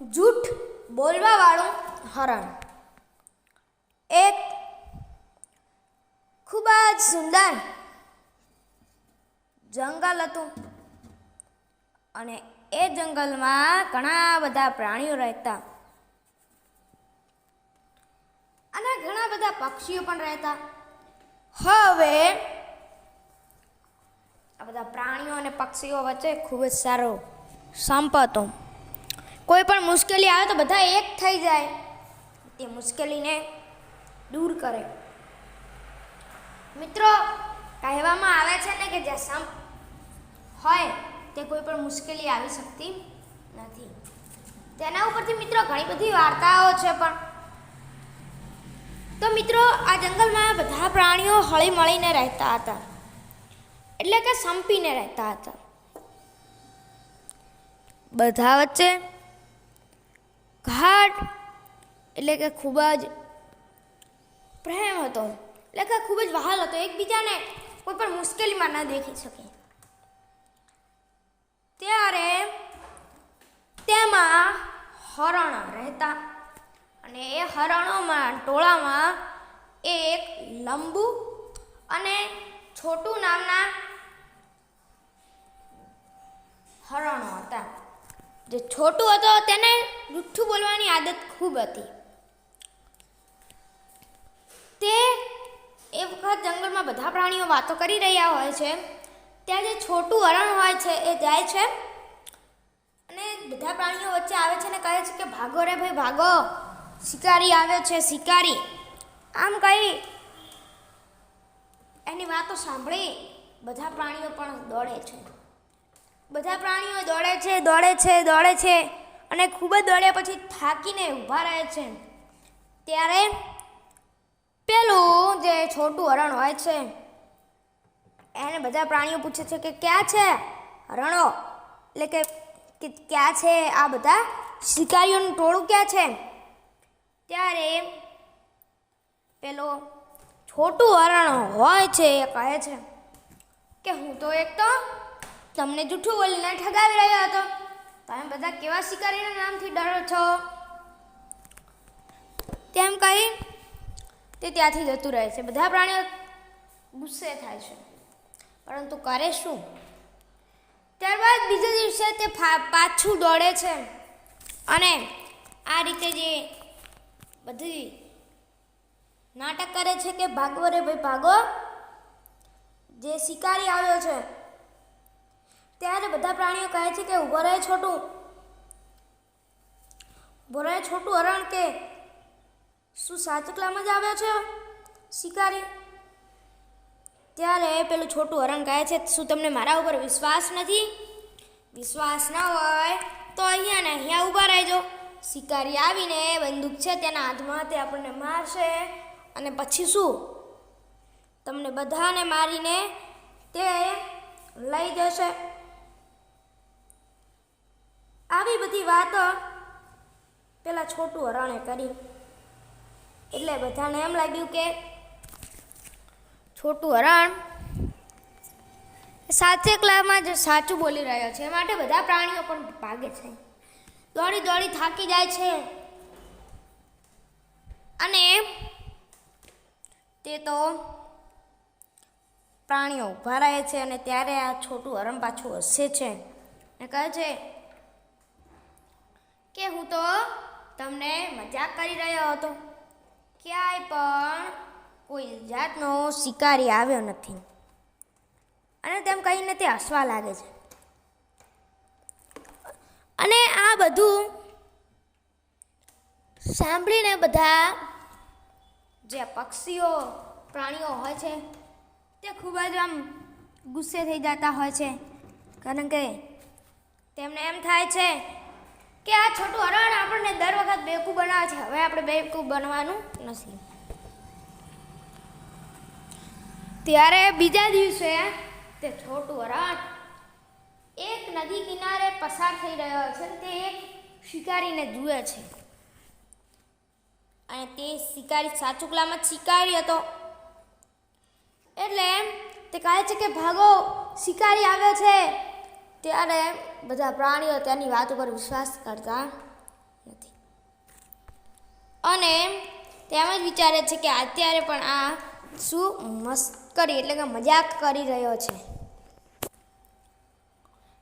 જૂઠ બોલવાવાળું હરણ. એક ખૂબ જ સુંદર જંગલ હતું અને એ જંગલમાં ઘણા બધા પ્રાણીઓ રહેતા અને ઘણા બધા પક્ષીઓ પણ રહેતા. હવે આ બધા પ્રાણીઓ અને પક્ષીઓ વચ્ચે ખૂબ જ સારો સંપ હતો. કોઈ પણ મુશ્કેલી આવે તો બધા એક થઈ જાય. તે મુશ્કેલીને દૂર કરે. મિત્રો, કહેવામાં આવે છે ને કે જે સંપ હોય તે કોઈ પણ મુશ્કેલી આવી શકતી નથી. તેના ઉપરથી મિત્રો ઘણી બધી વાર્તાઓ છે પણ. તો મિત્રો, આ જંગલમાં બધા પ્રાણીઓ હળી મળીને રહેતા હતા. એટલે કે સંપીને રહેતા હતા. બધા વચ્ચે ઘાટ, એટલે કે ખૂબ જ પ્રેમ હતો. એટલે કે ખૂબ જ વહાલ હતો. એકબીજાને કોઈ પણ મુશ્કેલીમાં ન દેખી શકે. ત્યારે તેમાં હરણ રહેતા અને એ હરણોમાં, ટોળામાં એક લંબુ અને છોટું નામના હરણો હતા. જે છોટું હતો તેને જુઠ્ઠું બોલવાની આદત ખૂબ હતી. તે એ વખત જંગલમાં બધા પ્રાણીઓ વાતો કરી રહ્યા હોય છે. ત્યાં જે છોટું હરણ હોય છે એ જાય છે અને બધા પ્રાણીઓ વચ્ચે આવે છે ને કહે છે કે, ભાગો રે ભાઈ, ભાગો. શિકારી આવે છે, શિકારી. આમ કહી એની વાતો સાંભળી બધા પ્રાણીઓ પણ દોડે છે. બધા પ્રાણીઓ દોડે છે દોડે છે દોડે છે અને ખૂબ જ દોડ્યા પછી થાકીને ઊભા રહે છે. ત્યારે પેલું જે છોટું હરણ હોય છે, એને બધા પ્રાણીઓ પૂછે છે કે ક્યાં છે હરણો? એટલે કે ક્યાં છે આ બધા? શિકારીઓનું ટોળું ક્યાં છે? ત્યારે પેલો છોટું હરણ હોય છે એ કહે છે કે હું તો એક તો તમને જૂઠું બોલીને ઠગાવી રહ્યો હતો. તમે બધા કેવા શિકારીના નામથી ડરો છો? તેમ કહી તે ત્યાંથી જતું રહે છે. બધા પ્રાણીઓ ગુસ્સે થાય છે. પરંતુ કરે શું? ત્યારબાદ બીજા દિવસે તે પાછું દોડે છે. અને આ રીતે જે બધી નાટક કરે છે કે ભાગવો રે ભાઈ ભાગો, જે શિકારી આવ્યો છે ત્યારે બધા પ્રાણીઓ કહે છે કે ઊભો રહે છોટું. ઊભો રહે છોટું હરણ કે શું સાચકલામાં જ આવ્યો છે? શિકારી. ત્યારે પેલું છોટું હરણ કહે છે, શું તમને મારા ઉપર વિશ્વાસ નથી? વિશ્વાસ ના હોય તો અહીંયા ને અહીંયા ઊભા રહેજો. શિકારી આવીને બંદૂક છે તેના હાથમાં તે આપણને મારશે. અને પછી શું? તમને બધાને મારીને તે લઈ જશે. આવી બધી વાતો પેલા છોટું હરણે કરી. એટલે બધાને એમ લાગ્યું કે છોટું હરણ સાચે કલામાં જ સાચું બોલી રહ્યો છે. માટે બધા પ્રાણીઓ પણ ભાગે છે. દોડી દોડી થાકી જાય છે. અને તે તો પ્રાણીઓ ઊભા રહે છે અને ત્યારે આ છોટું હરણ પાછું હસે છે. અને કહે છે કે હું તો તમને મજાક કરી રહ્યો હતો. ક્યાંય પણ કોઈ જાતનો શિકારી આવ્યો નથી. અને તેમ કહીને તે હસવા લાગે છે. અને આ બધું સાંભળીને બધા જે પક્ષીઓ, પ્રાણીઓ હોય છે, તે ખૂબ જ આમ ગુસ્સે થઈ જતા હોય છે. કારણ કે તેમને એમ થાય છે કે આ છોટું હરણ આપણને દર વખત બેવકૂફ બનાવે છે. હવે આપણે બેવકૂફ બનવાનું નથી. ત્યારે બીજા દિવસે તે છોટું હરણ એક નદી કિનારે પસાર થઈ રહ્યો છે તે એક શિકારીને જુએ છે. અને તે શિકારી સાચુકલામાં શિકારી હતો. એટલે તે કહે છે કે ભાગો, શિકારી આવ્યો છે. ત્યારે બધા પ્રાણીઓ તેની વાત ઉપર વિશ્વાસ કરતા નથી. અને તેમ જ વિચારે છે કે અત્યારે પણ આ શું મસ્કરી એટલે કે મજાક કરી રહ્યો છે.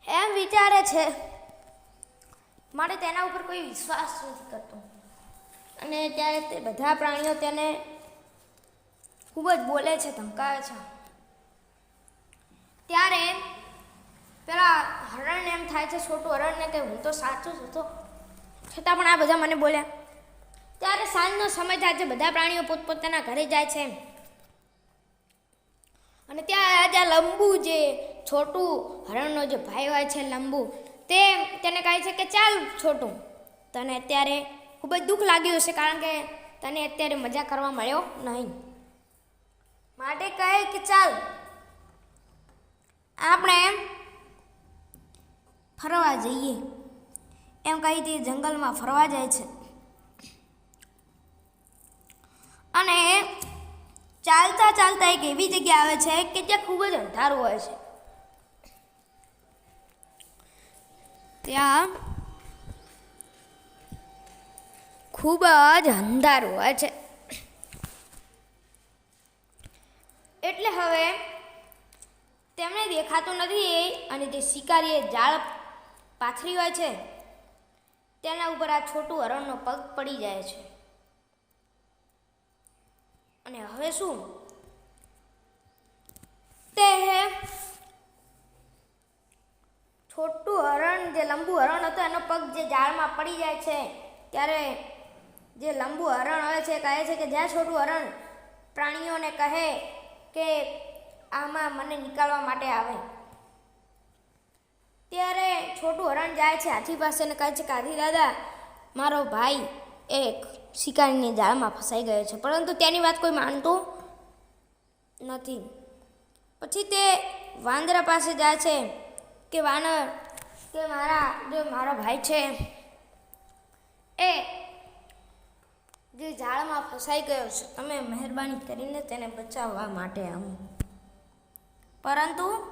એમ વિચારે છે. મારે તેના ઉપર કોઈ વિશ્વાસ નથી કરતો. અને ત્યારે તે બધા પ્રાણીઓ તેને ખૂબ જ બોલે છે, ધમકાવે છે. ત્યારે પેલા હરણને એમ થાય છે, છોટું હરણને કે હું તો સાચો જ હતો છતાં પણ આ બધા મને બોલ્યા, ત્યારે સાંજનો સમય થાય છે, બધા પ્રાણીઓ પોતપોતાના ઘરે જાય છે અને ત્યાં આજે લંબુ જે છોટું હરણનો જે ભાઈ હોય છે, લંબુ, તે તેને કહે છે કે, ચાલ છોટું. તને અત્યારે ખૂબ જ દુઃખ લાગ્યું હશે, કારણ કે તને અત્યારે મજા કરવા મળ્યો નહીં. માટે કહે કે, ચાલ, આપણે ફરવા જઈએ. એમ કહી તે જંગલમાં ફરવા જાય છે. અને ચાલતા ચાલતા એક એવી જગ્યા આવે છે કે ત્યાં ખૂબ જ અંધારું હોય છે. ત્યાં ખૂબ જ અંધારું હોય છે. એટલે હવે તેમને દેખાતું નથી અને તે શિકારીએ જાળ પાથરી હોય છે, તેના ઉપર આ છોટું હરણનો પગ પડી જાય છે. અને હવે શું? તે છોટું હરણ, જે લંબુ હરણ હતો, એનો પગ જે જાળમાં પડી જાય છે, ત્યારે જે લંબુ હરણ હોય છે કહે છે કે જ્યાં છોટું હરણ, પ્રાણીઓને કહે કે, આમાં મને નીકાળવા માટે આવે. ત્યારે છોટું હરણ જાય છે હાથી પાસે અને કહે છે કે દાદા, મારો ભાઈ એક શિકારીની જાળમાં ફસાઈ ગયો છે. પરંતુ તેની વાત કોઈ માનતું નથી. પછી તે વાંદરા પાસે જાય છે કે, વાનર, કે મારા, જે મારો ભાઈ છે, એ જે ઝાડમાં ફસાઈ ગયો છે, તમે મહેરબાની કરીને તેને બચાવવા માટે આવું. પરંતુ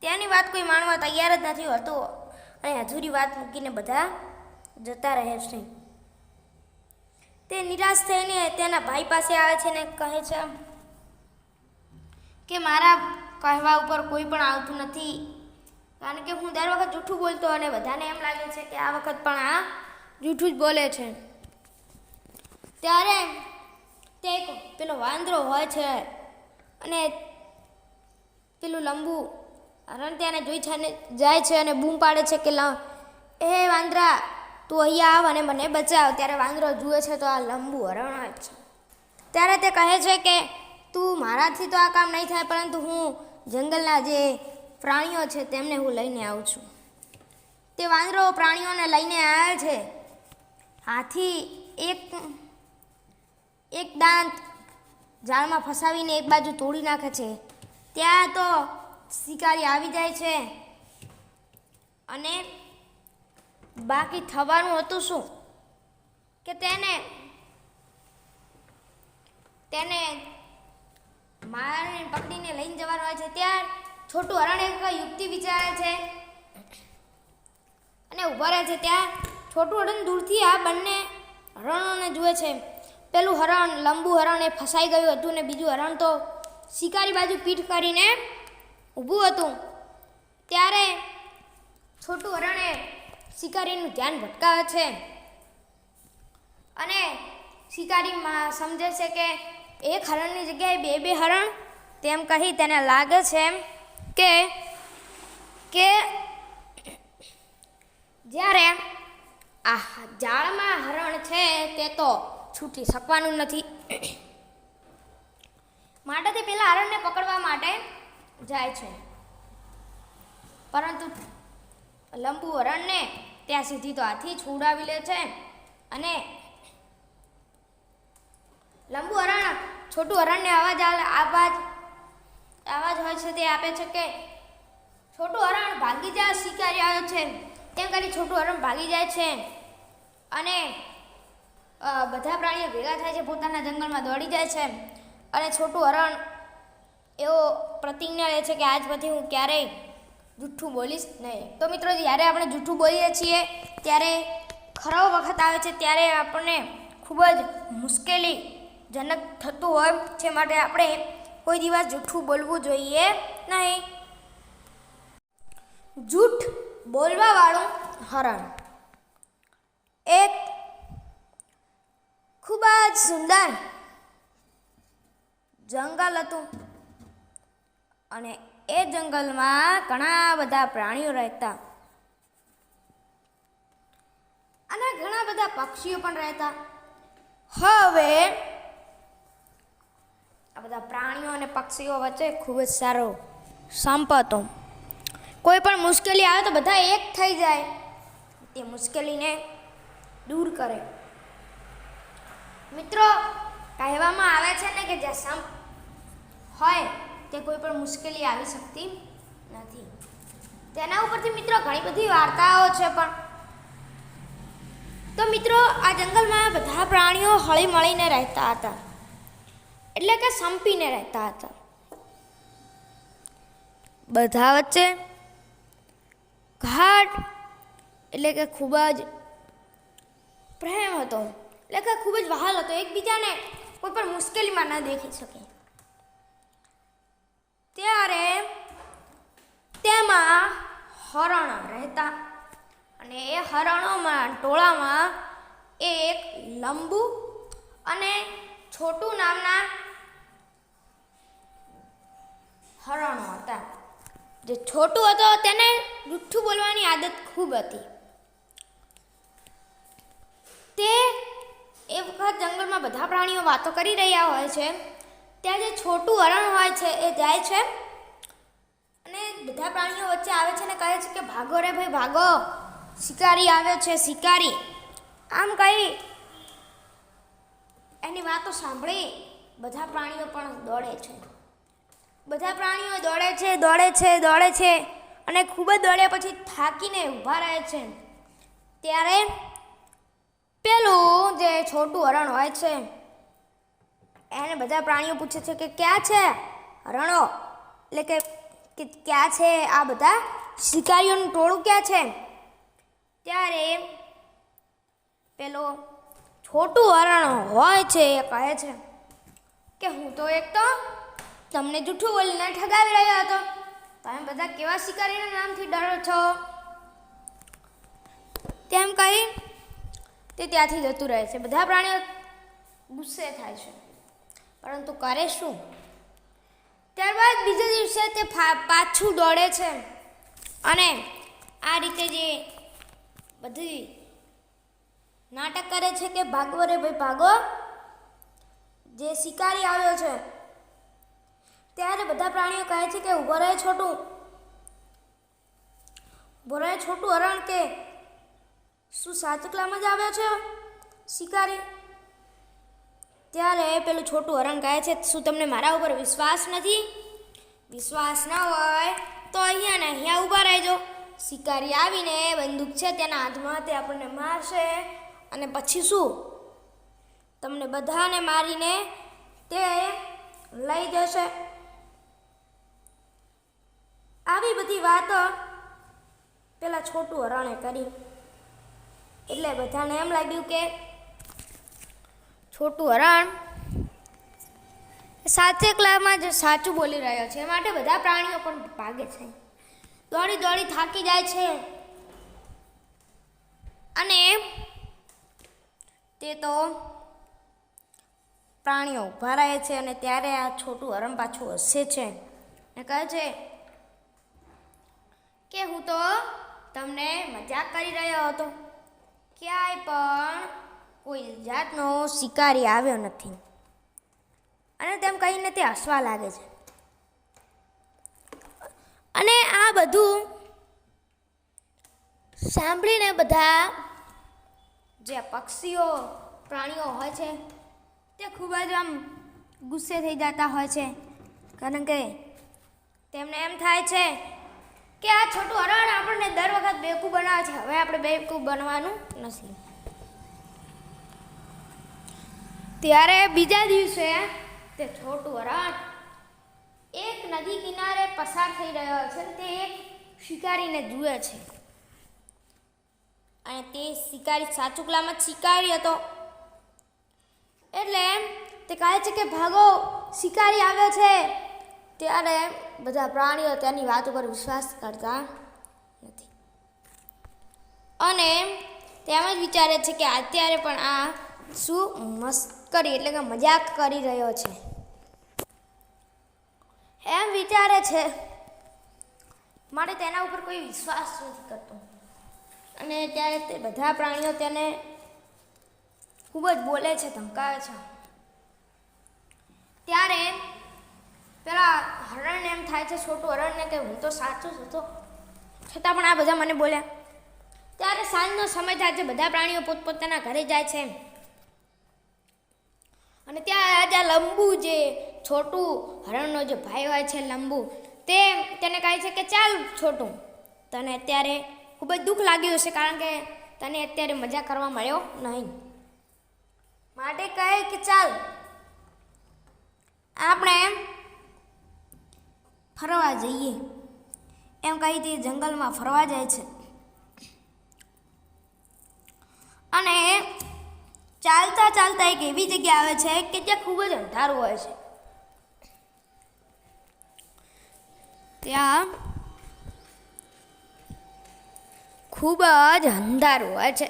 ત્યાંની વાત કોઈ માણવા તૈયાર જ નથી હોતો. અને અધૂરી વાત મૂકીને બધા જતા રહે છે. તે નિરાશ થઈને તેના ભાઈ પાસે આવે છે ને કહે છે કે મારા કહેવા ઉપર કોઈ પણ આવતું નથી. કારણ કે હું દર વખત જૂઠું બોલતો અને બધાને એમ લાગે છે કે આ વખત પણ આ જૂઠું જ બોલે છે. ત્યારે તે એક પેલો વાંદરો હોય છે અને પેલું લંબુ હરણ ત્યાંને જોઈ છે અને જાય છે અને બૂમ પાડે છે કે એ વાંદરા, તું અહીંયા આવ અને મને બચાવ. ત્યારે વાંદરો જુએ છે તો આ લંબુ હરણ છે. ત્યારે તે કહે છે કે, તું મારાથી તો આ કામ નહીં થાય, પરંતુ હું જંગલના જે પ્રાણીઓ છે તેમને હું લઈને આવું છું. તે વાંદરો પ્રાણીઓને લઈને આવે છે. હાથી એક એક દાંત જાળમાં ફસાવીને એક બાજુ તોડી નાખે છે. ત્યાં તો શિકારી આવી જાય છે. અને બાકી થવાનું હતું શું? કે તેને તેને મારને પકડીને લઈને જવાનું હોય છે. ત્યાં છોટું હરણ એક યુક્તિ વિચારે છે અને ઊભા રહે છે. ત્યાં છોટું હરણ દૂરથી આ બંને હરણોને જુએ છે. પેલું હરણ, લંબુ હરણ એ ફસાઈ ગયું હતું ને બીજું હરણ તો શિકારી બાજુ પીઠ કરીને ઊભું હતું. ત્યારે છોટું હરણે શિકારીનું ધ્યાન ભટકાવે છે. અને શિકારીમાં સમજે છે કે એક હરણની જગ્યાએ બે બે હરણ તેમ કહી તેને લાગે છે કે કે જ્યારે આ જાળમાં હરણ છે તે તો છૂટી શકવાનું નથી. માટે તે પહેલાં હરણને પકડવા માટે જાય છે. પરંતુ લંબુ હરણને ત્યાં સુધી તો હાથી જ ઉડાવી લે છે અને લંબુ હરણ છોટું હરણને અવાજ આવાજ આવાજ હોય છે તે આપે છે કે છોટું હરણ ભાગી જા શિકારી આવ્યો છે. તેમ કરી છોટું હરણ ભાગી જાય છે અને બધા પ્રાણીઓ ભેગા થાય છે, પોતાના જંગલમાં દોડી જાય છે અને છોટું હરણ એવો પ્રતિજ્ઞા લે છે કે આજ પછી હું ક્યારેય જૂઠું બોલીશ નહીં. તો મિત્રો, જ્યારે આપણે જૂઠું બોલીએ છીએ, ત્યારે ખરો વખત આવે છે, ત્યારે આપણને ખૂબ જ મુશ્કેલીજનક થતું હોય છે માટે આપણે કોઈ દિવસ જૂઠું બોલવું જોઈએ નહીં. જૂઠ બોલવાવાળું હરણ. એક ખૂબ જ સુંદર જંગલ હતું. અને એ જંગલમાં ઘણા બધા પ્રાણીઓ રહેતા. અને ઘણા બધા પક્ષીઓ પણ રહેતા. હવે આ બધા પ્રાણીઓ અને પક્ષીઓ વચ્ચે ખૂબ જ સારો સંપતો કોઈ પણ મુશ્કેલી આવે તો બધા એક થઈ જાય. તે મુશ્કેલીને દૂર કરે. મિત્રો, કહેવામાં આવે છે ને કે જ્યાં સંપ હોય તે કોઈ પણ મુશ્કેલી આવી શકતી નથી. તેના ઉપરથી મિત્રો ઘણી બધી વાર્તાઓ છે પણ. તો મિત્રો, આ જંગલમાં બધા પ્રાણીઓ હળી મળીને રહેતા હતા. એટલે કે સંપીને રહેતા હતા. બધા વચ્ચે ઘાટ એટલે કે ખૂબ જ પ્રેમ હતો. એટલે કે ખૂબ જ વહાલ હતો. એકબીજાને કોઈ પણ મુશ્કેલીમાં ન દેખી શકે. ત્યારે તેમાં હરણ રહેતા અને એ હરણોમાં, ટોળામાં એક લંબુ અને છોટું નામના હરણો હતા. જે છોટું હતો તેને જુઠ્ઠું બોલવાની આદત ખૂબ હતી. તે એ વખત જંગલમાં બધા પ્રાણીઓ વાતો કરી રહ્યા હોય છે. ત્યાં જે છોટું હરણ હોય છે, એ જાય છે. અને બધા પ્રાણીઓ વચ્ચે આવે છે અને કહે છે કે, ભાગો રે ભાઈ, ભાગો. શિકારી આવ્યો છે, શિકારી. આમ કહી એની વાતો સાંભળી બધા પ્રાણીઓ પણ દોડે છે. બધા પ્રાણીઓ દોડે છે દોડે છે દોડે છે અને ખૂબ જ દોડ્યા પછી થાકીને ઊભા રહે છે. ત્યારે પેલું જે છોટું હરણ હોય છે એને બધા પ્રાણીઓ પૂછે છે કે ક્યાં છે? હરણો એટલે કે કે ક્યાં છે આ બધા? શિકારીઓનું ટોળું ક્યાં છે? ત્યારે પેલો છોટું હરણ હોય છે એ કહે છે કે, હું તો એક તો તમને જૂઠું બોલીને ઠગાવી રહ્યો હતો. તમે બધા કેવા શિકારીના નામથી ડરો છો? તેમ કહી તે ત્યાંથી જતું રહે છે. બધા પ્રાણીઓ ગુસ્સે થાય છે. પરંતુ કરે શું? ત્યારબાદ બીજા દિવસે તે પાછું દોડે છે અને આ રીતે જે બધી નાટક કરે છે કે ભાગવો રે ભાઈ, ભાગો. જે શિકારી આવ્યો છે, ત્યારે બધા પ્રાણીઓ કહે છે કે ઊભો રહે છોટું. ઊભો રહે છોટું હરણ કે શું સાચકલામાં જ આવ્યો છે શિકારી? ત્યારે પેલું છોટું હરણ કહે છે, શું તમને મારા ઉપર વિશ્વાસ નથી? વિશ્વાસ ના હોય તો અહીંયા ને અહીંયા ઊભા રહેજો. શિકારી આવીને બંદૂક છે તેના હાથમાં તે આપણને મારશે. અને પછી શું? તમને બધાને મારીને તે લઈ જશે. આવી બધી વાતો પેલા છોટું હરણે કરી. એટલે બધાને એમ લાગ્યું કે છોટું હરણ. સાચે કલામાં જ સાચું બોલી રહ્યો છે. માટે બધા પ્રાણીઓ પણ ભાગે છે. દોડી દોડી થાકી જાય છે. અને તે તો પ્રાણીઓ ઊભા રહે છે અને ત્યારે આ છોટું હરણ પાછું હસે છે. ને કહે છે કે હું તો તમને મજાક કરી રહ્યો હતો. ક્યાંય પણ કોઈ જાતનો શિકારી આવ્યો નથી. અને તેમ કહીને તે હસવા લાગે છે. અને આ બધું સાંભળીને બધા જે પક્ષીઓ, પ્રાણીઓ હોય છે, તે ખૂબ જ આમ ગુસ્સે થઈ જતા હોય છે. કારણ કે તેમને એમ થાય છે કે આ છોટું હરણ આપણને દર વખત બેવકૂફ બનાવે છે. હવે આપણે બેવકૂફ બનવાનું નથી. ત્યારે બીજા દિવસે તે છોટું વરાટ એક નદી કિનારે પસાર થઈ રહ્યો છે તે એક શિકારીને જુએ છે. અને તે શિકારી સાચુકલામાં શિકારી હતો. એટલે તે કહે છે કે, ભાગો, શિકારી આવે છે. ત્યારે બધા પ્રાણીઓ તેની વાત ઉપર વિશ્વાસ કરતા નથી. અને તેમ જ વિચારે છે કે અત્યારે પણ આ શું મસ્કરી એટલે કે મજાક કરી રહ્યો છે. એમ વિચારે છે. મારે તેના ઉપર કોઈ વિશ્વાસ નથી કરતો. અને ત્યારે તે બધા પ્રાણીઓ તેને ખૂબ જ બોલે છે, ધમકાવે છે. ત્યારે પેલા હરણને એમ થાય છે, છોટું હરણને કે હું તો સાચું જ હતો. છતાં પણ આ બધા મને બોલ્યા. ત્યારે સાંજનો સમય થાય છે, બધા પ્રાણીઓ પોતપોતાના ઘરે જાય છે અને ત્યાં રાજા લંબુ જે છોટું હરણનો જે ભાઈ હોય છે લંબુ, તે તેને કહે છે કે ચાલ છોટું. તને અત્યારે ખૂબ જ દુઃખ લાગ્યું હશે કારણ કે તને અત્યારે મજા કરવા મળ્યો નહીં. માટે કહે કે ચાલ. આપણે ફરવા જઈએ. એમ કહી તે જંગલમાં ફરવા જાય છે. અને ચાલતા ચાલતા એક એવી જગ્યા આવે છે કે ત્યાં ખૂબ જ અંધારું હોય છે. ત્યાં ખૂબ જ અંધારું હોય છે.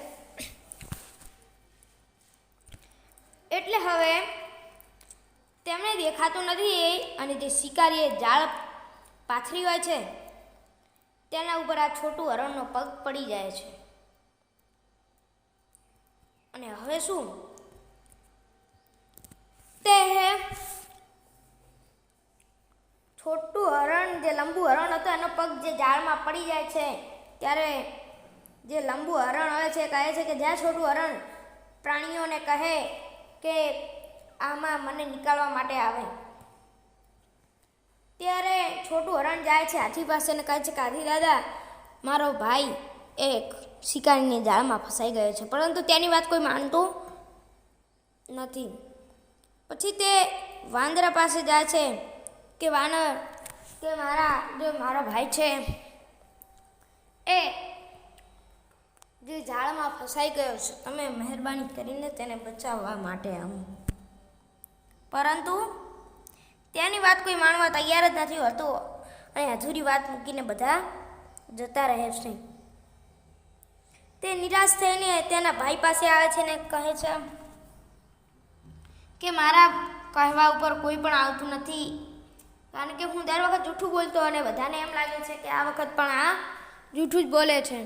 એટલે હવે તેમણે દેખાતું નથી અને જે શિકારીએ જાળ પાથરી હોય છે, તેના ઉપર આ છોટું હરણનો પગ પડી જાય છે. અને હવે શું? તે છોટું હરણ, જે લંબુ હરણ હતો, એનો પગ જે ઝાડમાં પડી જાય છે, ત્યારે જે લંબુ હરણ હોય છે કહે છે કે જ્યાં છોટું હરણ, પ્રાણીઓને કહે કે આમાં મને નીકાળવા માટે આવે. ત્યારે છોટું હરણ જાય છે હાથી પાસે ને કહે છે કે હાથી દાદા મારો ભાઈ એક શિકારીની જાળમાં ફસાઈ ગયો છે. પરંતુ તેની વાત કોઈ માનતું નથી. પછી તે વાંદરા પાસે જાય છે કે વાનર કે મારા, જે મારો ભાઈ છે, એ જે ઝાડમાં ફસાઈ ગયો છે, તમે મહેરબાની કરીને તેને બચાવવા માટે આવો. પરંતુ ત્યાંની વાત કોઈ માનવા તૈયાર જ નથી હોતું. અને અધૂરી વાત મૂકીને બધા જતા રહે છે. તે નિરાશ થઈને તેના ભાઈ પાસે આવે છે ને કહે છે કે મારા કહેવા ઉપર કોઈ પણ આવતું નથી. કારણ કે હું દર વખત જૂઠું બોલતો અને બધાને એમ લાગે છે કે આ વખત પણ આ જૂઠું જ બોલે છે.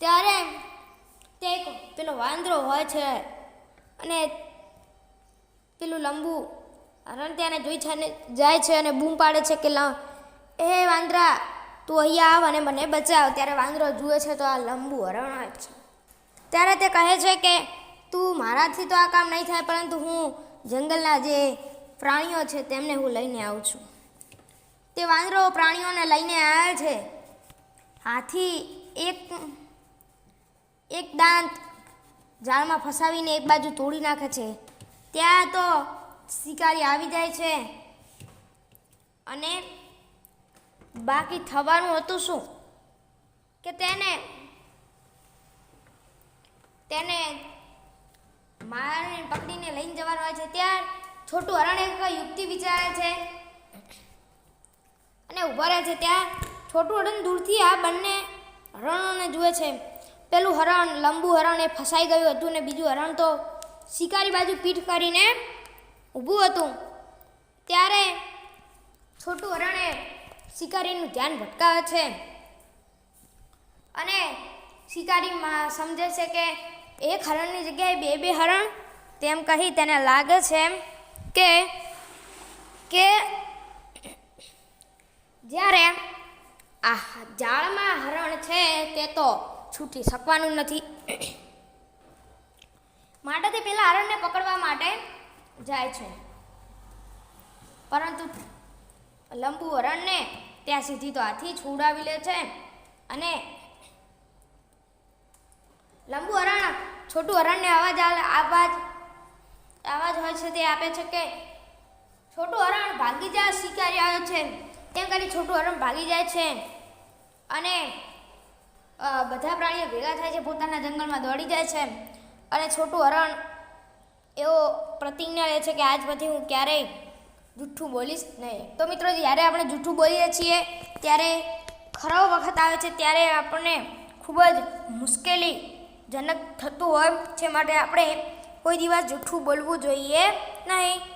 ત્યારે તે એક પેલો વાંદરો હોય છે અને પેલું લંબુ હરણ ત્યાંને જોઈ છે અને જાય છે અને બૂમ પાડે છે કે લ- એ વાંદરા તું અહીંયા આવ અને મને બચાવ. ત્યારે વાંદરો જુએ છે તો આ લંબુ હરણ છે. ત્યારે તે કહે છે કે, તું મારાથી તો આ કામ નહીં થાય, પરંતુ હું જંગલના જે પ્રાણીઓ છે તેમને હું લઈને આવું છું. તે વાંદરો પ્રાણીઓને લઈને આવે છે. હાથી એક એક દાંત જાળમાં ફસાવીને એક બાજુ તોડી નાખે છે. ત્યાં તો શિકારી આવી જાય છે. અને બાકી થવાનું હતું શું? કે તેને તેને મારને પકડીને લઈને જવાનું હોય છે. ત્યાં છોટું હરણ એક યુક્તિ વિચારે છે. અને ઊભો રહે છે. ત્યાં છોટું હરણ દૂરથી આ બંને હરણોને જુએ છે. પેલું હરણ લંબુ હરણ એ ફસાઈ ગયું હતું ને બીજું હરણ તો શિકારી બાજુ પીઠ કરીને ઊભું હતું. ત્યારે છોટું હરણે શિકારીનું ધ્યાન ભટકાવે છે. અને શિકારીમાં સમજે છે કે એક હરણની જગ્યાએ બે બે હરણ, તેમ કહી તેને લાગે છે કે કે જ્યારે આ જાળમાં હરણ છે, તે તો છૂટી શકવાનું નથી. માટે તે પેલા હરણને પકડવા માટે જાય છે. પરંતુ લંબુ હરણને ત્યાં સુધી તો હાથી છોડાવી લે છે. અને લંબુ હરણ, છોટું હરણને અવાજ અવાજ અવાજ હોય છે તે આપે છે કે છોટું હરણ ભાગી જા શિકારી આવ્યો છે. તેમ કરી છોટું હરણ ભાગી જાય છે. અને બધા પ્રાણીઓ ભેગા થાય છે, પોતાના જંગલમાં દોડી જાય છે. અને છોટું હરણ એવો પ્રતિજ્ઞા લે છે કે આજ પછી હું ક્યારેય જૂઠું બોલીશ નહીં. તો મિત્રો, જ્યારે આપણે જૂઠું બોલીએ છીએ, ત્યારે ખરો વખત આવે છે, ત્યારે આપણને ખૂબ જ મુશ્કેલીજનક થતું હોય છે. માટે આપણે કોઈ દિવસ જૂઠું બોલવું જોઈએ નહીં.